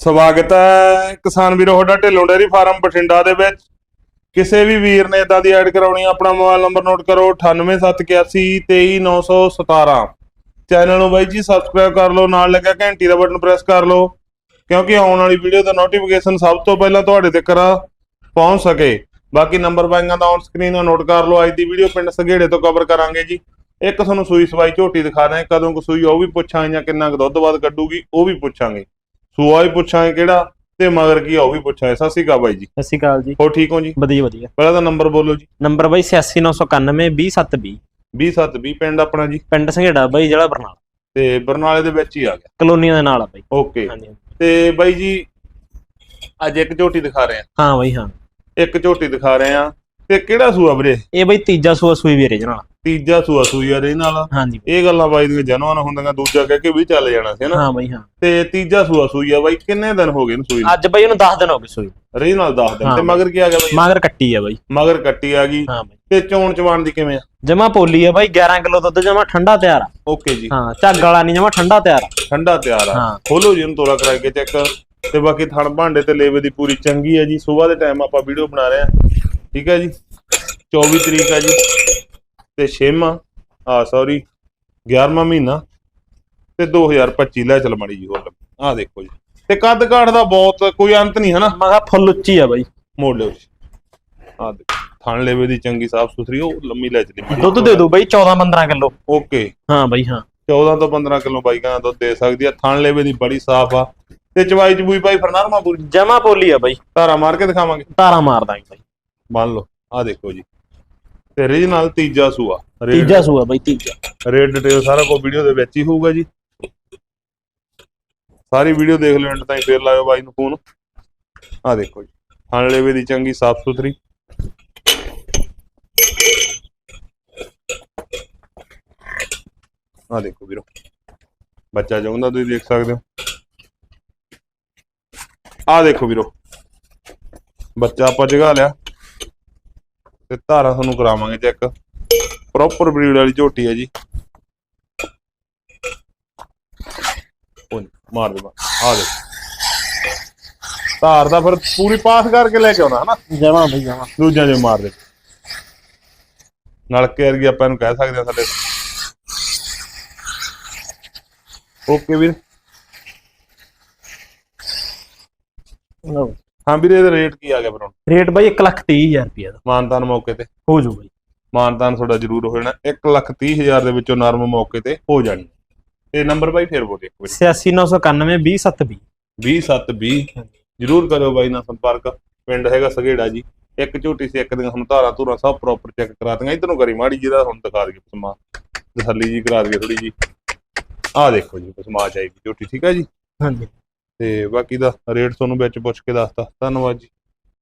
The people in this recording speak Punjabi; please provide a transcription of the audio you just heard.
ਸਵਾਗਤ ਹੈ ਕਿਸਾਨ ਵੀਰੋ, ਤੁਹਾਡਾ ਢਿੱਲੋਂ ਡੇਅਰੀ ਫਾਰਮ ਬਠਿੰਡਾ ਦੇ ਵਿੱਚ। ਕਿਸੇ ਵੀ ਵੀਰ ਨੇ ਇਦਾਂ ਦੀ ਐਡ ਕਰਾਉਣੀ ਆਪਣਾ ਮੋਬਾਈਲ ਨੰਬਰ ਨੋਟ ਕਰੋ 9871823917 ਚੈਨਲ ਨੂੰ ਬਾਈ ਜੀ ਸਬਸਕ੍ਰਾਈਬ ਕਰ ਲਓ, ਨਾਲ ਲੱਗਾ ਘੰਟੀ ਦਾ ਬਟਨ ਪ੍ਰੈਸ ਕਰ ਲਓ, ਕਿਉਂਕਿ ਆਉਣ ਵਾਲੀ ਵੀਡੀਓ ਦਾ ਨੋਟੀਫਿਕੇਸ਼ਨ ਸਭ ਤੋਂ ਪਹਿਲਾਂ ਤੁਹਾਡੇ ਤੱਕ ਪਹੁੰਚ ਸਕੇ। ਬਾਕੀ ਨੰਬਰ ਬਾਈਆਂ ਦਾ ਔਨ ਸਕਰੀਨ ਨੋਟ ਕਰ ਲਓ, ਅੱਜ ਦੀ ਵੀਡੀਓ ਪਿੰਡ ਸੰਘੇੜੇ ਤੋਂ ਕਵਰ ਕਰਾਂਗੇ ਜੀ। ਇੱਕ ਤੁਹਾਨੂੰ ਸੂਈ ਸਵਾਈ ਝੋਟੀ ਦਿਖਾ ਰਹੇ ਕਦੋਂ ਕੁ ਸੂਈ ਉਹ ਵੀ ਪੁੱਛਾਂਗੇ ਜਾਂ ਕਿੰਨਾ ਕੁ ਦੁੱਧ ਬਾਅਦ ਕੱਢੂਗੀ, ਉਹ ਵੀ ਪੁੱਛਾਂਗੇ। ਸੂਆ ਵੀ ਪੁੱਛਾਂਗੇ ਕਿਹੜਾ ਤੇ ਮਗਰ ਕੀ ਆ ਉਹ ਵੀ ਪੁੱਛਾਂਗੇ ਸਤਿ ਸ਼੍ਰੀ ਅਕਾਲ ਬਾਈ ਜੀ। ਸਤਿ ਸ਼੍ਰੀ ਅਕਾਲ ਜੀ। ਹੋ ਠੀਕ ਹੋ ਜੀ? ਵਧੀਆ ਵਧੀਆ। ਪਹਿਲਾਂ ਤਾਂ ਨੰਬਰ ਬੋਲੋ ਜੀ। ਨੰਬਰ ਬਾਈ 86991 20720 20720 ਪਿੰਡ ਆਪਣਾ ਜੀ? ਪਿੰਡ ਸੰਘੇੜਾ ਬਾਈ ਜ਼ਿਲ੍ਹਾ ਬਰਨਾਲਾ। ਤੇ ਬਰਨਾਲੇ ਦੇ ਵਿੱਚ ਹੀ ਆ ਗਿਆ। ਕਲੋਨੀਆਂ ਦੇ ਨਾਲ ਆ ਬਾਈ। ਓਕੇ। ਹਾਂਜੀ ਤੇ ਬਾਈ ਜੀ ਅੱਜ ਇੱਕ ਝੋਟੀ ਦਿਖਾ ਰਹੇ ਆ। ਹਾਂ ਬਾਈ ਹਾਂ। ਇੱਕ ਝੋਟੀ ਦਿਖਾ ਰਹੇ ਆ। ਤੇ ਕਿਹੜਾ ਸੂਆ ਵੀਰੇ? ਇਹ ਬਾਈ ਤੀਜਾ ਸੂਆ ਸੂਈ ਵੀਰੇ ਜਨਾਲ ਤੀਜਾ ਸੂਆ ਸੂਈ ਆ ਰੇ ਨਾਲ। ਹਾਂਜੀ। ਇਹ ਗੱਲਾਂ ਬਾਈ ਦੀਆਂ ਜਨਵਾਨ ਹੁੰਦੀਆਂ ਦੂਜਾ ਕਹਿ ਕੇ ਵੀ ਚੱਲ ਜਾਣਾ ਸੀ ਹਨਾ ਹਾਂ ਬਾਈ ਹਾਂ। ਤੇ ਤੀਜਾ ਸੂਆ ਸੂਈ ਆ ਬਾਈ ਕਿੰਨੇ ਦਿਨ ਹੋ ਗਏ ਨੂੰ ਸੂਈ ਅੱਜ ਬਾਈ ਇਹਨੂੰ 10 ਦਿਨ ਹੋ ਗਏ ਸੂਈ ਰੇ ਨਾਲ 10 ਦਿਨ ਤੇ। ਮਗਰ ਕੀ ਆ ਗਿਆ ਬਾਈ? ਮਾਗਰ ਕੱਟੀ ਆ ਬਾਈ। ਮਗਰ ਕੱਟੀ ਆ ਗਈ। ਹਾਂ ਬਾਈ। ਤੇ ਚੋਣ ਚਵਾਣ ਦੀ ਕਿਵੇਂ ਆ? ਜਮਾ ਪੋਲੀ ਆ ਬਾਈ 11 ਕਿਲੋ ਦੁੱਧ ਜਮਾ ਠੰਡਾ ਤਿਆਰ ਆ। ਓਕੇ ਜੀ। ਹਾਂ ਝੱਗ ਵਾਲਾ ਨਹੀਂ ਜਮਾ ਠੰਡਾ ਤਿਆਰ ਆ। ਠੰਡਾ ਤਿਆਰ ਆ। ਖੋਲੋ ਜੀ ਇਹਨੂੰ ਤੋਲਾ ਕਰਾ ਕੇ ਚੈੱਕ। ਤੇ ਬਾਕੀ ਥਣ ਭਾਂਡੇ ਤੇ ਲੇਵੇ ਦੀ ਪੂਰੀ ਚੰਗੀ ਹੈ ਜੀ। ਸਵੇਰ ਦੇ ਟਾਈਮ ਆਪਾਂ ਵੀਡੀਓ ਬਣਾ ਰਹੇ ਆ। ਠੀਕ ਹੈ ਜੀ। 24 ਤਰੀਕ ਹੈ ਜੀ। ਤੇ 6ਵਾਂ ਆ ਸੌਰੀ 11ਵਾਂ ਮਹੀਨਾ ਤੇ 2025 ਲੈ ਚਲ ਮੜੀ ਜੀ ਹੋਰ ਆ ਦੇਖੋ ਜੀ। ਤੇ ਕੱਦ ਕਾਠ ਦਾ ਬਹੁਤ ਕੋਈ ਅੰਤ ਨਹੀਂ ਹਨਾ ਮੈਂ ਕਿਹਾ ਫੁੱਲ ਉੱਚੀ ਆ ਬਾਈ। ਮੋੜ ਲਿਓ ਜੀ। ਆ ਦੇਖੋ ਥਣ ਲੇਵੇ ਦੀ ਚੰਗੀ ਸਾਫ਼ ਸੁਥਰੀ ਉਹ ਲੰਮੀ ਲੈ ਚਲੀ। ਦੁੱਧ ਦੇ ਦੂ ਬਾਈ 14 15 ਕਿਲੋ। ਓਕੇ। ਹਾਂ ਬਾਈ ਹਾਂ। 14 ਤੋਂ 15 ਕਿਲੋ ਬਾਈਕਾਂ ਦਾ ਦੁੱਧ ਦੇ ਸਕਦੀ ਆ। ਥਣ ਲੇਵੇ ਦੀ ਬੜੀ ਸਾਫ਼ ਆ। ਤੇ ਚਵਾਈ ਚਬੂਈ ਭਾਈ ਫਰਨਾਰਮਾ ਪੂਰੀ? ਜਮਾ ਪੋਲੀ ਆ ਬਾਈ। ਧਾਰਾ ਮਾਰ ਕੇ ਦਿਖਾਵਾਂਗੇ। ਧਾਰਾ ਮਾਰ ਦਾਂਗੇ ਬਾਈ। ਮੰਨ ਲਓ। ਆ ਦੇਖੋ ਜੀ। ਤੇ ਰੀਜਨਲ ਤੀਜਾ ਸੂਆ। ਰੇਟ- ਤੀਜਾ ਸੂਆ ਬਾਈ ਤੀਜਾ। ਰੇਟ ਡਿਟੇਲ ਸਾਰਾ ਕੁਝ ਵੀਡੀਓ ਦੇ ਵਿੱਚ ਹੀ ਹੋਊਗਾ ਜੀ। ਸਾਰੀ ਵੀਡੀਓ ਦੇਖ ਲਿਓ ਐਂਡ ਤਾਈਂ ਫੇਰ ਲਾਇਓ ਬਾਈ ਨੂੰ ਫੋਨ ਆ ਦੇਖੋ ਜੀ। ਥਣ ਲੇਵੇ ਦੀ ਚੰਗੀ ਸਾਫ਼ ਸੁਥਰੀ। ਆ ਦੇਖੋ ਵੀਰੋ। ਬੱਚਾ ਜਾਉਂਦਾ ਤੁਸੀਂ ਦੇਖ ਸਕਦੇ ਹੋ। ਆ ਦੇਖੋ ਵੀਰੋ। ਬੱਚਾ ਆਪਾਂ ਜਗਾ ਲਿਆ। ਤੇ ਧਾਰਾ ਤੁਹਾਨੂੰ ਕਰਾਵਾਂਗੇ ਚੈੱਕ ਪ੍ਰੋਪਰ ਬਰੀਡ ਵਾਲੀ ਝੋਟੀ ਹੈ ਜੀ। ਉਹ ਮਾਰ ਦੇ ਆ ਦੇ ਧਾਰ ਦਾ ਫਿਰ ਪੂਰੀ ਪਾਸ ਕਰਕੇ ਲੈ ਕੇ ਆਉਣਾ ਹਨਾ? ਜਮਾ ਬਾਈ ਜਮਾ। ਦੂਜਿਆਂ ਦੇ ਮਾਰ ਦੇ। ਨਲਕੇ ਵਰਗੀ ਆਪਾਂ ਇਹਨੂੰ ਕਹਿ ਸਕਦੇ ਆ ਸਾਡੇ ਓਕੇ ਵੀਰ। ਹਾਂ ਵੀਰੇ ਇਹਦਾ ਰੇਟ ਕੀ ਆ ਗਿਆ ਫਿਰ ਹੁਣ? ਰੇਟ ਬਾਈ 1 ਲੱਖ 30000 ਰੁਪਏ ਦਾ। ਮਾਨਤਾਨ ਮੌਕੇ ਤੇ। ਹੋ ਜੂ ਬਾਈ। ਮਾਨਤਾਨ ਤੁਹਾਡਾ ਜ਼ਰੂਰ ਹੋ ਜਾਣਾ। 1 ਲੱਖ 30 ਹਜ਼ਾਰ ਦੇ ਵਿੱਚੋਂ ਨਰਮ ਮੌਕੇ ਤੇ ਹੋ ਜਾਣੀ। ਤੇ ਨੰਬਰ ਬਾਈ ਫੇਰ ਬੋਲੇ ਇੱਕ ਵਾਰੀ। 86991 20720 20720 ਜਰੂਰ ਕਰਿਓ ਬਾਈ ਨਾਲ ਸੰਪਰਕ। ਪਿੰਡ ਹੈਗਾ ਸਗੇੜਾ ਜੀ। ਇੱਕ ਝੋਟੀ ਸੀ ਇੱਕ ਦੀਆਂ ਹੁਣ ਧਾਰਾਂ ਧੂਰਾਂ ਸਭ ਪ੍ਰੋਪਰ ਚੈੱਕ ਕਰਾ ਦੀਆਂ ਇਧਰ ਨੂੰ ਕਰੀ ਮਾੜੀ ਜਿਹਦਾ ਹੁਣ ਦਿਖਾ ਦਈਏ ਪਸਮਾ। ਤਸੱਲੀ ਜੀ ਕਰਾ ਦਈਏ ਥੋੜੀ ਜੀ ਆਹ ਦੇਖੋ ਜੀ ਪਸਮਾ ਚਾਹੀਦੀ ਝੋਟੀ ਠੀਕ ਹੈ ਜੀ? ਹਾਂਜੀ। ਤੇ ਬਾਕੀ ਦਾ ਰੇਟ ਤੁਹਾਨੂੰ ਵਿੱਚ ਪੁੱਛ ਕੇ ਦੱਸਦਾ ਧੰਨਵਾਦ ਜੀ।